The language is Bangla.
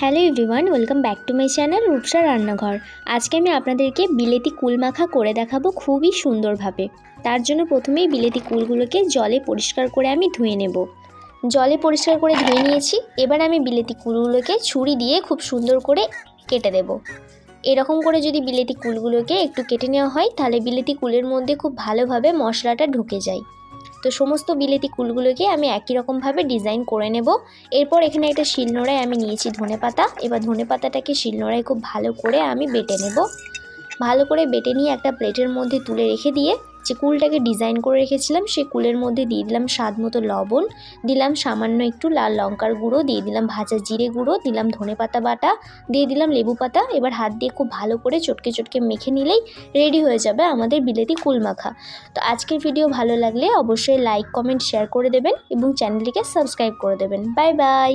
Hello everyone, welcome back to my channel Rupsa Rannaghar. আজকে আমি আপনাদেরকে বিলেতি কুল মাখা করে দেখাবো খুবই সুন্দরভাবে। তার জন্য প্রথমেই বিলেতি কুলগুলোকে জলে পরিষ্কার করে আমি ধুয়ে নেব। জলে পরিষ্কার করে ধুয়ে নিয়েছি, এবার আমি বিলেতি কুলগুলোকে ছুরি দিয়ে খুব সুন্দর করে কেটে দেব। এরকম করে যদি বিলেতি কুলগুলোকে একটু কেটে নেওয়া হয়, তাহলে বিলেতি কুলের মধ্যে খুব ভালোভাবে মশলাটা ঢুকে যায়। তো সমস্ত বিলেতি কুলগুলোকে আমি একই রকমভাবে ডিজাইন করে নেব। এরপর এখানে একটা শিলনোড়ায় আমি নিয়েছি ধনে পাতা। এবার ধনে পাতাটাকে শিলনোড়ায় খুব ভালো করে আমি বেটে নেব। ভালো করে বেটে নিয়ে একটা প্লেটের মধ্যে তুলে রেখে দিয়ে যে কুলটাকে ডিজাইন করে রেখেছিলাম, সেই কুলের মধ্যে দিয়ে দিলাম স্বাদ মতো লবণ, দিলাম সামান্য একটু লাল লঙ্কার গুঁড়ো, দিয়ে দিলাম ভাজা জিরে গুঁড়ো, দিলাম ধনে পাতা বাটা, দিয়ে দিলাম লেবু পাতা। এবার হাত দিয়ে খুব ভালো করে চটকে চটকে মেখে নিলেই রেডি হয়ে যাবে আমাদের বিলেতি কুল মাখা। তো আজকের ভিডিও ভালো লাগলে অবশ্যই লাইক কমেন্ট শেয়ার করে দেবেন এবং চ্যানেলটিকে সাবস্ক্রাইব করে দেবেন। Bye bye